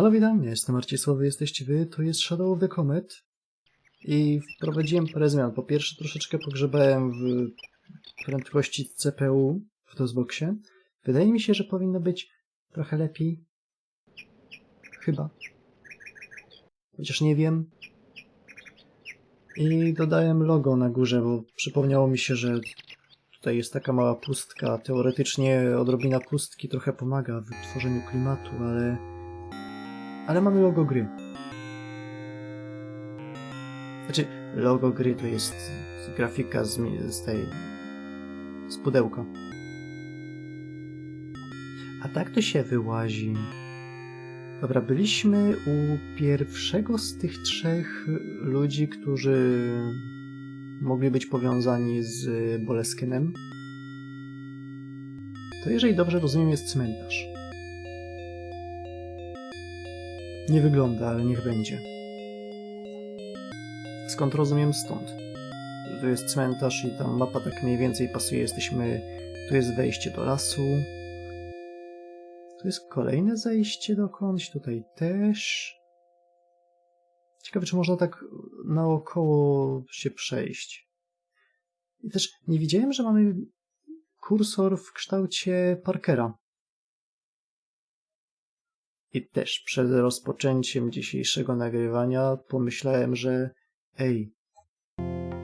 Halo, witam, ja jestem Marcisław, jesteście wy, to jest Shadow of the Comet i wprowadziłem parę zmian. Po pierwsze troszeczkę pogrzebałem w prędkości CPU w DOSBoxie. Wydaje mi się, że powinno być trochę lepiej. Chyba. Chociaż nie wiem. I dodałem logo na górze, bo przypomniało mi się, że tutaj jest taka mała pustka. Teoretycznie odrobina pustki trochę pomaga w tworzeniu klimatu, ale ale mamy logo gry. Znaczy, logo gry to jest grafika z, z tej. z pudełka. A tak to się wyłazi. Dobra, byliśmy u pierwszego z tych trzech ludzi, którzy mogli być powiązani z Boleskenem. To jeżeli dobrze rozumiem, jest cmentarz. Nie wygląda, ale niech będzie. Skąd rozumiem stąd? Tu jest cmentarz i tam mapa tak mniej więcej pasuje. Jesteśmy. Tu jest wejście do lasu. Tu jest kolejne zejście dokądś, tutaj też. Ciekawe, czy można tak naokoło się przejść. I też nie widziałem, że mamy kursor w kształcie Parkera. I też przed rozpoczęciem dzisiejszego nagrywania pomyślałem, że ej,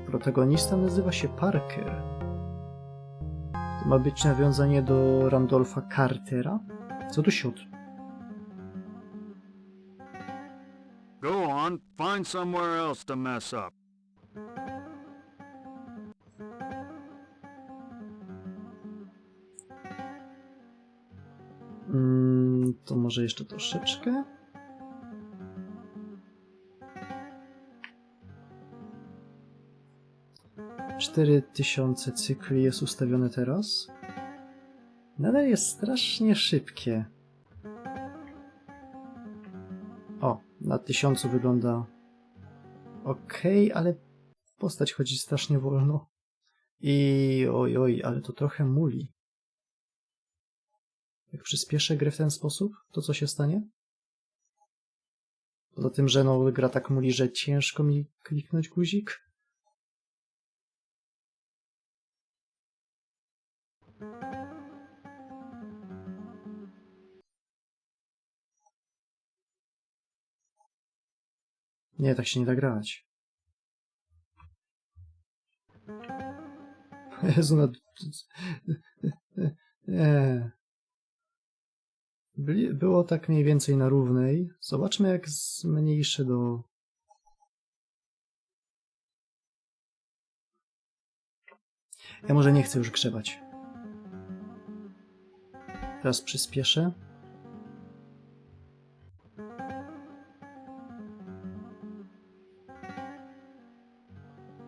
protagonista nazywa się Parker. To ma być nawiązanie do Randolpha Cartera? Co tu siód? Go on, find somewhere else to mess up. To może jeszcze troszeczkę? Cztery tysiące cykli jest ustawione teraz. Nadal jest strasznie szybkie. O, na tysiącu wygląda ok, ale postać chodzi strasznie wolno. I oj, oj, ale to trochę muli. Jak przyspieszę grę w ten sposób, to co się stanie? Poza tym, że no, gra tak muli, że ciężko mi kliknąć guzik. Nie, tak się nie da grać. Jezu, no... Nie. Byli, było tak mniej więcej na równej. Zobaczmy, jak zmniejszę do. Ja może nie chcę już grzebać. Teraz przyspieszę.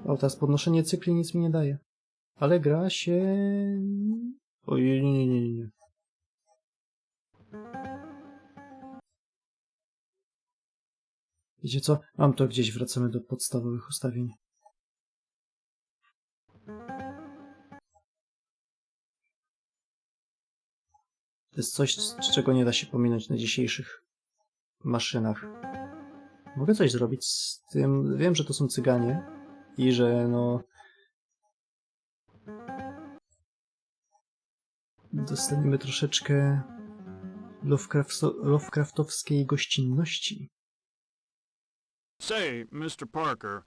O, teraz podnoszenie cykli nic mi nie daje. Ale gra się. Ojej, nie, nie, nie, nie. Wiecie co? Mam to gdzieś, wracamy do podstawowych ustawień. To jest coś, z czego nie da się pominąć na dzisiejszych maszynach. Mogę coś zrobić z tym. Wiem, że to są cyganie i że no. Dostaniemy troszeczkę Lovecrafto- Lovecraftowskiej gościnności. Say, Mr. Parker,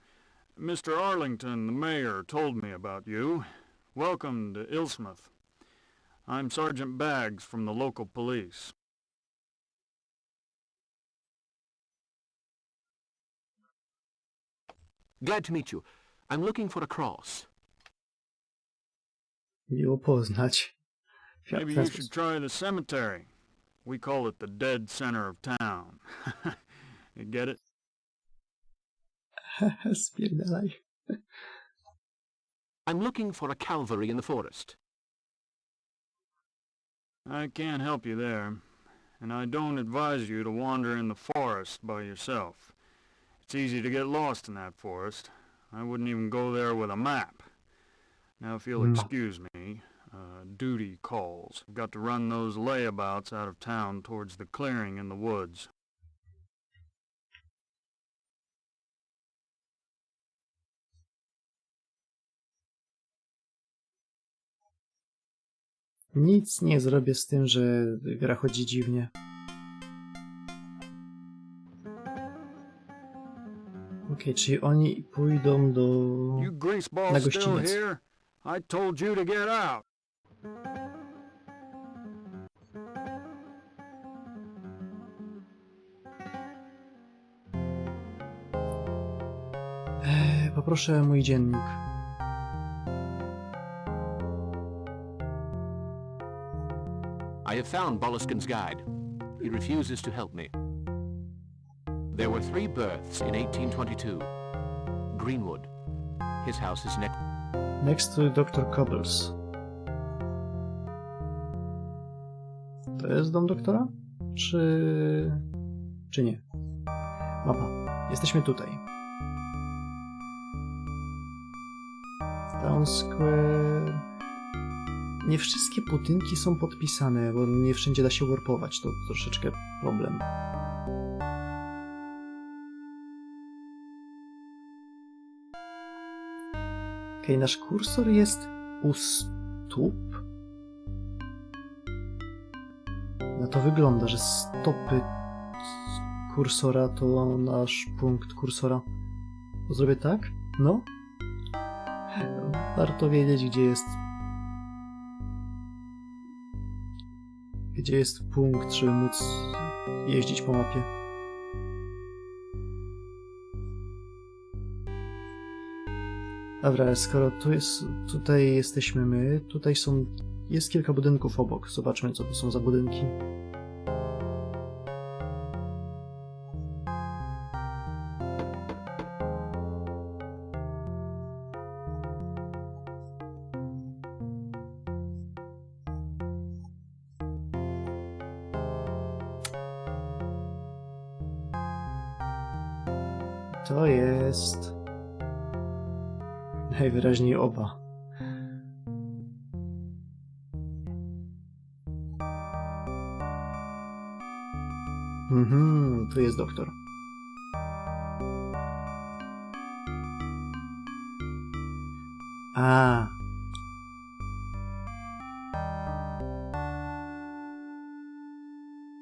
Mr. Arlington, the mayor, told me about you. Welcome to Ilsmouth. I'm Sergeant Baggs from the local police. Glad to meet you. I'm looking for a cross. Miło poznać. W Maybe you should try the cemetery. We call it the dead center of town. you get it? Spierdalaj. I'm looking for a calvary in the forest. I can't help you there, and I don't advise you to wander in the forest by yourself. It's easy to get lost in that forest. I wouldn't even go there with a map. Now, if you'll Mm. excuse me, uh, duty calls. I've got to run those layabouts out of town towards the clearing in the woods. Nic nie zrobię z tym, że gra chodzi dziwnie. Okej, czyli oni pójdą do... Na gościniec. I told you to get out. Eee, poproszę mój dziennik. I have found Boleskin's guide. He refuses to help me. There were three births in 1822. Greenwood. His house is next. Next to Dr. Cobbles. To jest dom doktora? Czy... czy nie? Mapa. Jesteśmy tutaj. Town Square... Nie wszystkie budynki są podpisane, bo nie wszędzie da się warpować. To troszeczkę problem. Okej, nasz kursor jest u stóp. No to wygląda, że stopy kursora to nasz punkt kursora. Zrobię tak? No. Warto wiedzieć, gdzie jest. Gdzie jest punkt, żeby móc jeździć po mapie. Dobra, skoro tu jest, tutaj jesteśmy my, tutaj są, jest kilka budynków obok. Zobaczmy, co to są za budynki. To jest... Najwyraźniej oba. Mhm, tu jest doktor. A.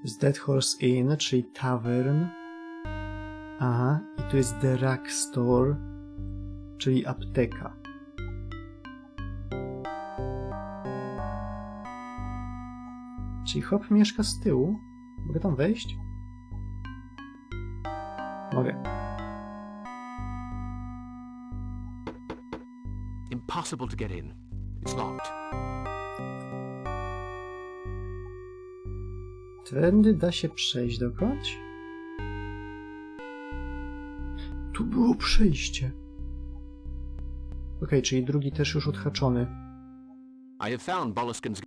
Z Dead Horse Inn, czyli tavern. Aha, tu jest The Rack Store, czyli apteka. Czyli hop mieszka z tyłu? Mogę tam wejść? Mogę. Impossible to get in. It's locked. Tędy da się przejść dokądś? Tu było przejście. Okej, czyli drugi też już odhaczony. I have found Boleskin's...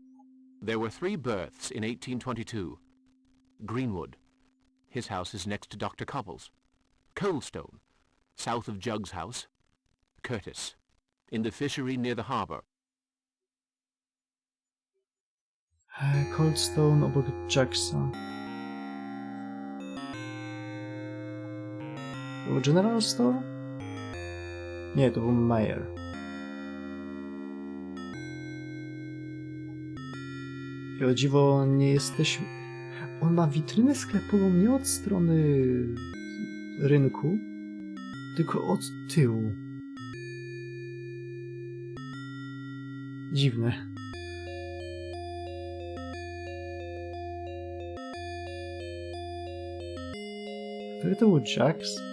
There were three births in 1822. Greenwood. His house is next to Dr. Cobble's. Coldstone. South of Jug's house. Curtis. In the fishery near the harbour. E, Coldstone obok Jacksa. To był General Store? Nie, to był Meyer. I o dziwo nie jesteśmy... On ma witrynę sklepową nie od strony rynku, tylko od tyłu. Dziwne. Który to był Jax?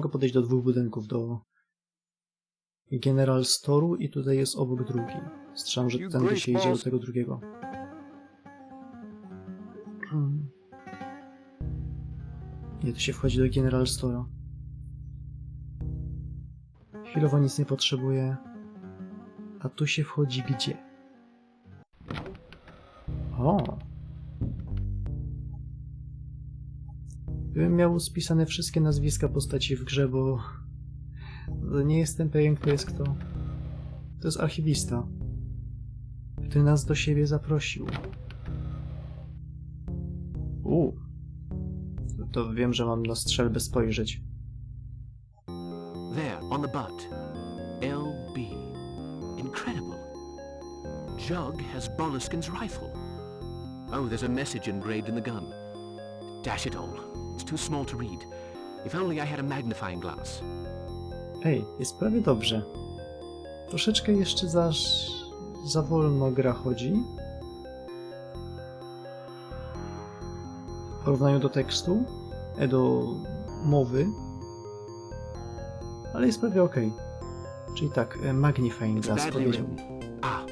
Mogę podejść do dwóch budynków, do General Store'u i tutaj jest obok drugi. Strzelam, że tędy się idzie do tego drugiego. Nie, tu się wchodzi do General Store'a. Chwilowo nic nie potrzebuję. A tu się wchodzi gdzie? Gdybym miał spisane wszystkie nazwiska postaci w grze, bo nie jestem pewien, kto jest kto. To jest archiwista. ty nas do siebie zaprosił. U. To wiem, że mam na strzelbę spojrzeć. There, on the butt. LB. Incredible. Jug has Boluskin's rifle. Oh, there's a message engraved in the gun. Dash it all. It's too small to read. If only I had a magnifying glass. Ej, jest prawie dobrze. Troszeczkę jeszcze za, za wolno gra chodzi. W porównaniu do tekstu, e, do mowy. Ale jest prawie ok. Czyli tak, e, magnifying glass powiedział. Ah,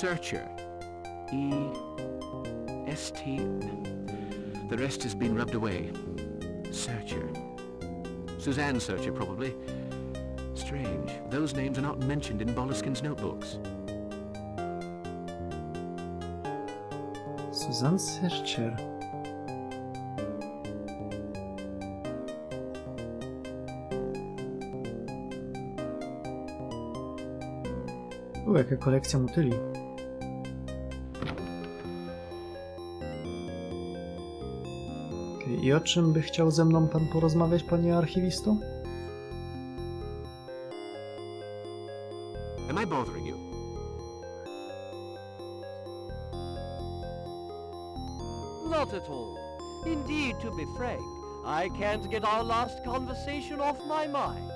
Searcher. E. S. The rest has been rubbed away. Searcher. Suzanne Searcher, probably. Strange. Those names are not mentioned in Boluskin's notebooks. Suzanne Searcher. U, jaka kolekcja motyli. I o czym by chciał ze mną pan porozmawiać, panie archiwisto? Am I bothering you? Not at all. Indeed, to be frank, I can't get our last conversation off my mind.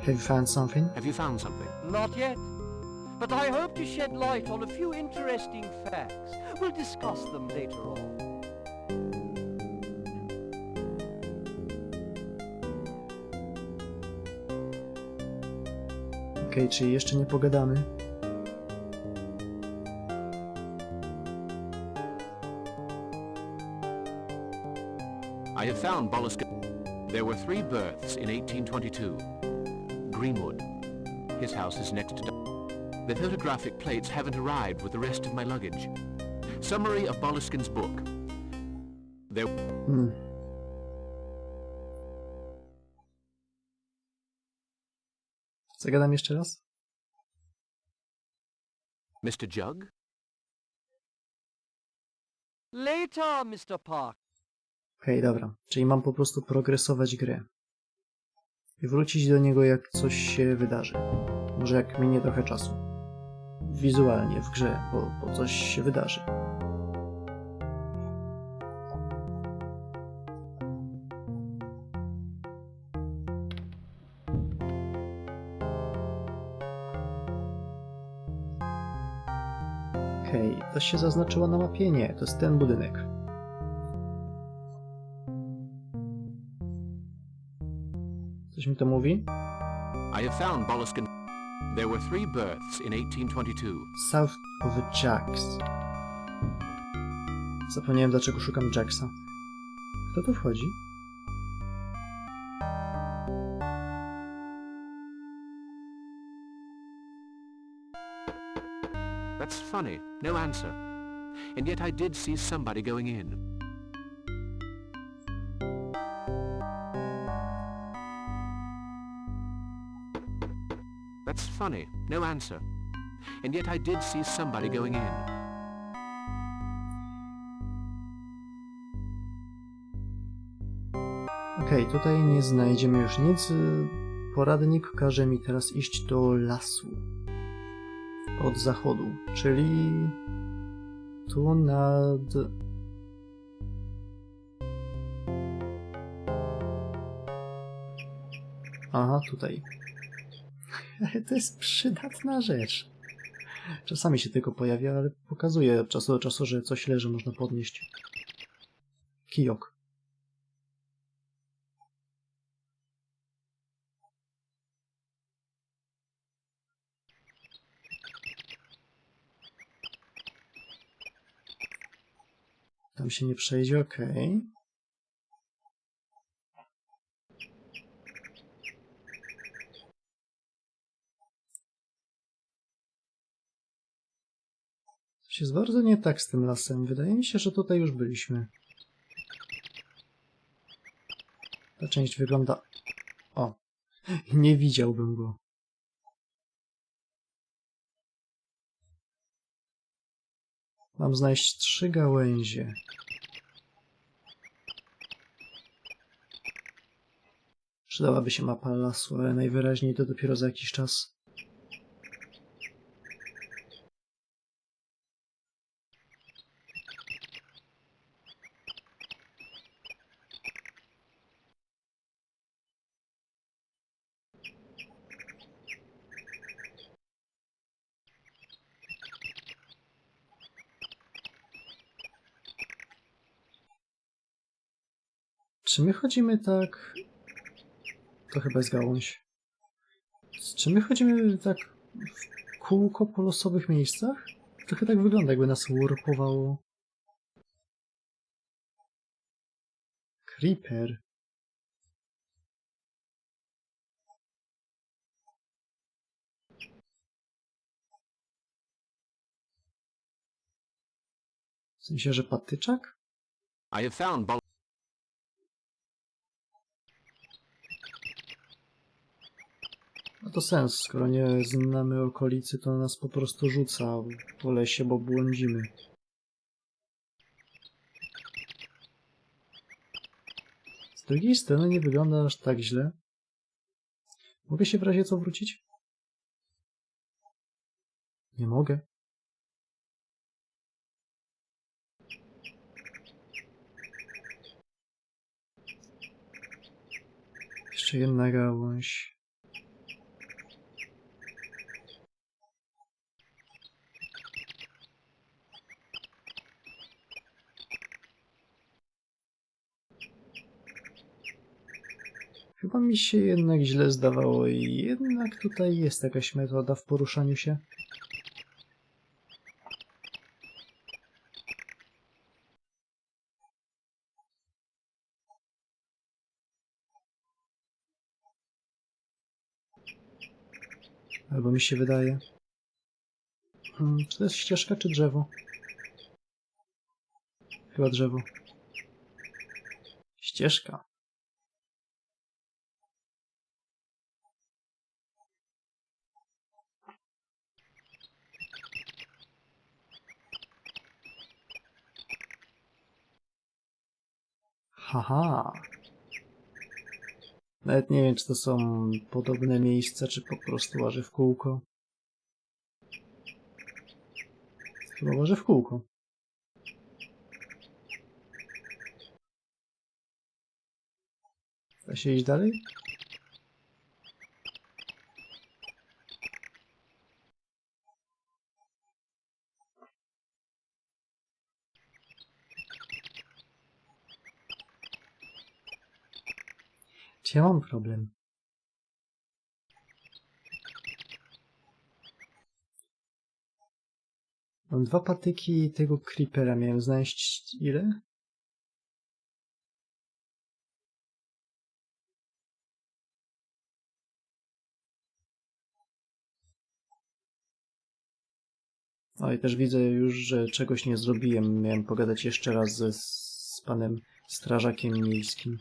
Have you found something? Have you found something? Not yet. But I hope to shed light on a few interesting facts. We'll discuss them later on. Okej, czyli jeszcze nie pogadamy. I have found Boluskin. There were three births in 1822. Greenwood. His house is next to... The photographic plates haven't arrived with the rest of my luggage. Summary of Boluskin's book. There... Hmm. Zagadam jeszcze raz? Mr. Jug? Later, Mr. Park. Okej, dobra. Czyli mam po prostu progresować grę. I wrócić do niego jak coś się wydarzy. Może jak minie trochę czasu. Wizualnie w grze, bo, bo coś się wydarzy. Okej, to się zaznaczyło na mapie? Nie, to jest ten budynek. Coś mi to mówi? I have found Boluskin. There were three births in 1822. South of Jacks. Zapomniałem dlaczego szukam Jacksa. Kto tu wchodzi? That's funny. No answer. And yet I did see somebody going in. Funny. No answer. And yet I did see somebody going in. Okej, tutaj nie znajdziemy już nic. Poradnik każe mi teraz iść do lasu. Od zachodu, czyli tu nad... Aha, tutaj. To jest przydatna rzecz. Czasami się tylko pojawia, ale pokazuje od czasu do czasu, że coś leży, można podnieść. Kijok. Tam się nie przejdzie, okej. Jest bardzo nie tak z tym lasem. Wydaje mi się, że tutaj już byliśmy. Ta część wygląda O, nie widziałbym go. Mam znaleźć trzy gałęzie. Przydałaby się mapa lasu, ale najwyraźniej to dopiero za jakiś czas. Czy my chodzimy tak... To chyba jest gałąź. Czy my chodzimy tak w kółko po losowych miejscach? Trochę tak wygląda, jakby nas urpowało. Creeper. W sensie, że patyczak? I have found No to sens, skoro nie znamy okolicy, to nas po prostu rzuca po lesie, bo błądzimy. Z drugiej strony nie wygląda aż tak źle. Mogę się w razie co wrócić? Nie mogę. Jeszcze jedna gałąź. Chyba mi się jednak źle zdawało i jednak tutaj jest jakaś metoda w poruszaniu się. Albo mi się wydaje. Hmm, czy to jest ścieżka, czy drzewo? Chyba drzewo. Ścieżka. Haha. Nawet nie wiem, czy to są podobne miejsca, czy po prostu łaży w kółko. Chyba łaży w kółko. Da się iść dalej? Ja mam problem? Mam dwa patyki tego creepera. Miałem znaleźć ile? O i też widzę już, że czegoś nie zrobiłem. Miałem pogadać jeszcze raz z panem strażakiem miejskim.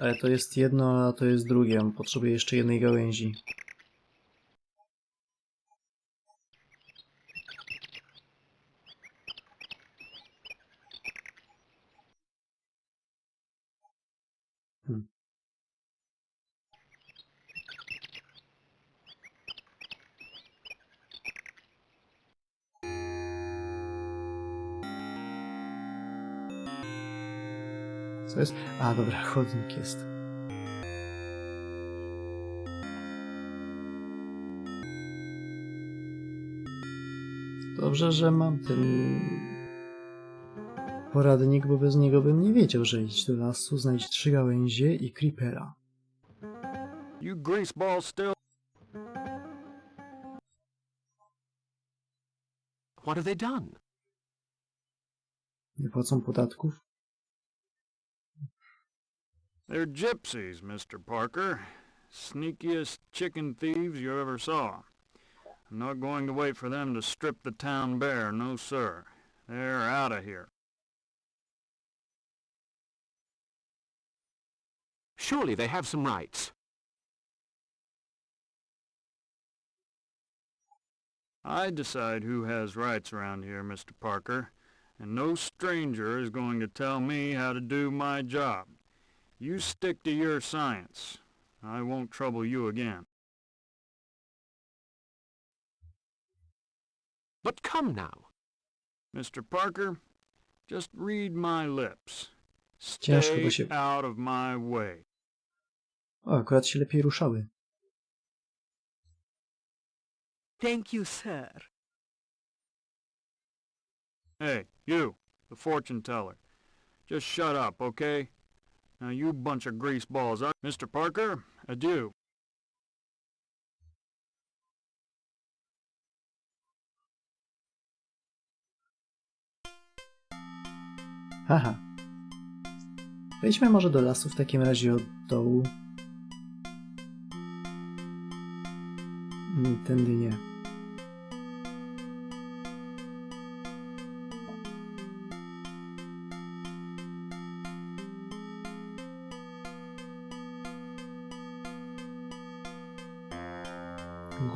Ale to jest jedno, a to jest drugie. Potrzebuję jeszcze jednej gałęzi. Co jest? A, dobra, chodnik jest. Dobrze, że mam ten poradnik, bo bez niego bym nie wiedział, że idź do lasu, znajdź trzy gałęzie i creepera. You greaseball still What have they done? Nie płacą podatków? They're gypsies, Mr. Parker. Sneakiest chicken thieves you ever saw. I'm not going to wait for them to strip the town bare, no sir. They're out of here. Surely they have some rights. I decide who has rights around here, Mr. Parker, and no stranger is going to tell me how to do my job. You stick to your science. I won't trouble you again. But come now. Mr. Parker, just read my lips. Ciężko Stay go się... out of my way. O, akurat się lepiej ruszały. Thank you, sir. Hey, you, the fortune teller. Just shut up, okay? Now you bunch of. Mr. Parker, adieu. Haha. Wejdźmy może do lasu w takim razie od dołu. Mm, Tędy nie.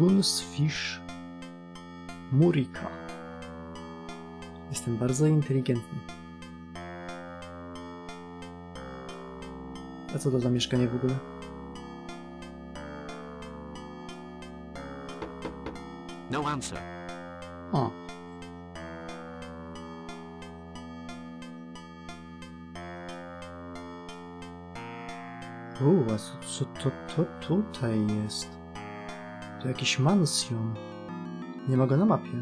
Gulsfish Murika. Jestem bardzo inteligentny. A co to za mieszkanie w ogóle? No answer. O. Uuu, a co, co to, to tutaj jest? To jakiś mansjon. Nie ma go na mapie.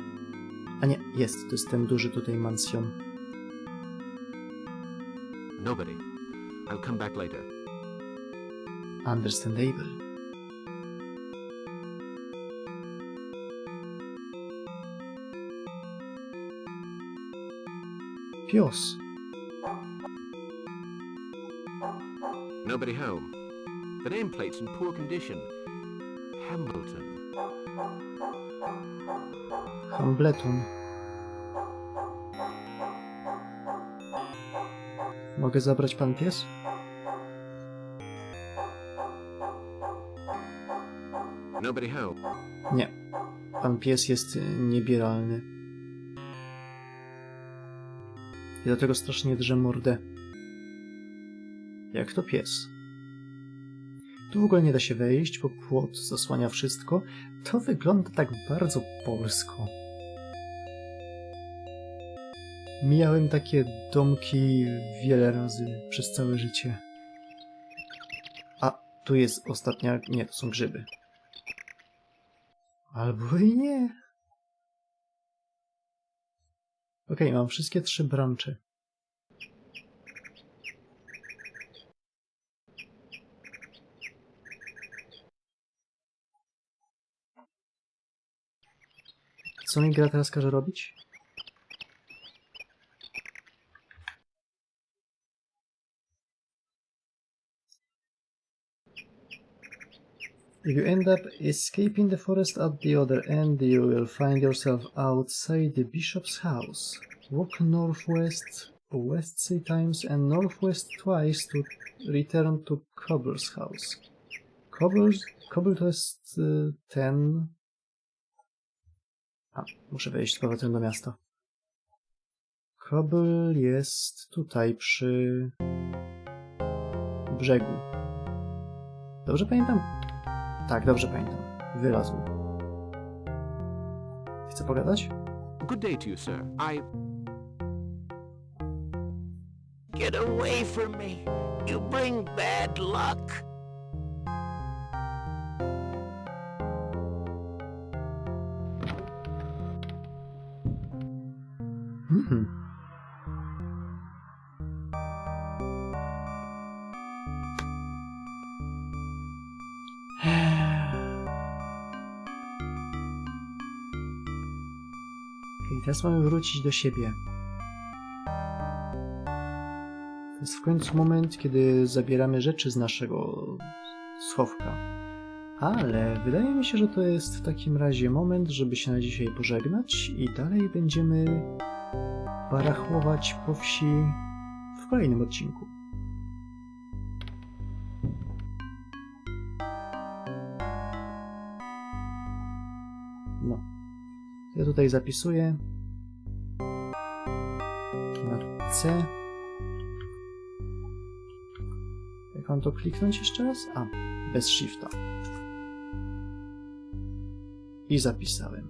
A nie, jest, to jest ten duży tutaj mansjon. Nobody. I'll come back later. Understandable. Pios. Nobody home. The nameplate's in poor condition. Hambleton. Hambleton. Mogę zabrać pan pies? Nobody home. Nie. Pan pies jest y, niebieralny. I dlatego strasznie drze mordę. Jak to pies. Ogóle nie da się wejść, bo płot zasłania wszystko. To wygląda tak bardzo polsko. Mijałem takie domki wiele razy przez całe życie. A, tu jest ostatnia... Nie, to są grzyby. Albo i nie. Okej, mam wszystkie trzy brancze. Co mi gra teraz każe robić? If you end up escaping the forest at the other end, you will find yourself outside the bishop's house. Walk northwest, west three times, and northwest twice to return to Cobble's house. Cobble's, Cobble to uh, y, ten... A, muszę wejść z powrotem do miasta. Cobble jest tutaj przy brzegu. Dobrze pamiętam? Tak, dobrze pamiętam. Wylazł. Chce pogadać? Good day to you, sir. I... Get away from me. You bring bad luck. Teraz mamy wrócić do siebie. To jest w końcu moment, kiedy zabieramy rzeczy z naszego schowka. Ale wydaje mi się, że to jest w takim razie moment, żeby się na dzisiaj pożegnać i dalej będziemy barachłować po wsi w kolejnym odcinku. No. Ja tutaj zapisuję C. Jak mam to kliknąć jeszcze raz? A, bez shifta. I zapisałem.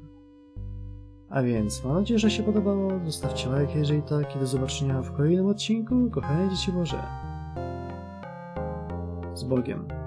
A więc mam nadzieję, że się podobało. Zostawcie like, jeżeli tak. I do zobaczenia w kolejnym odcinku. Kochane dzieci Boże. Z Bogiem.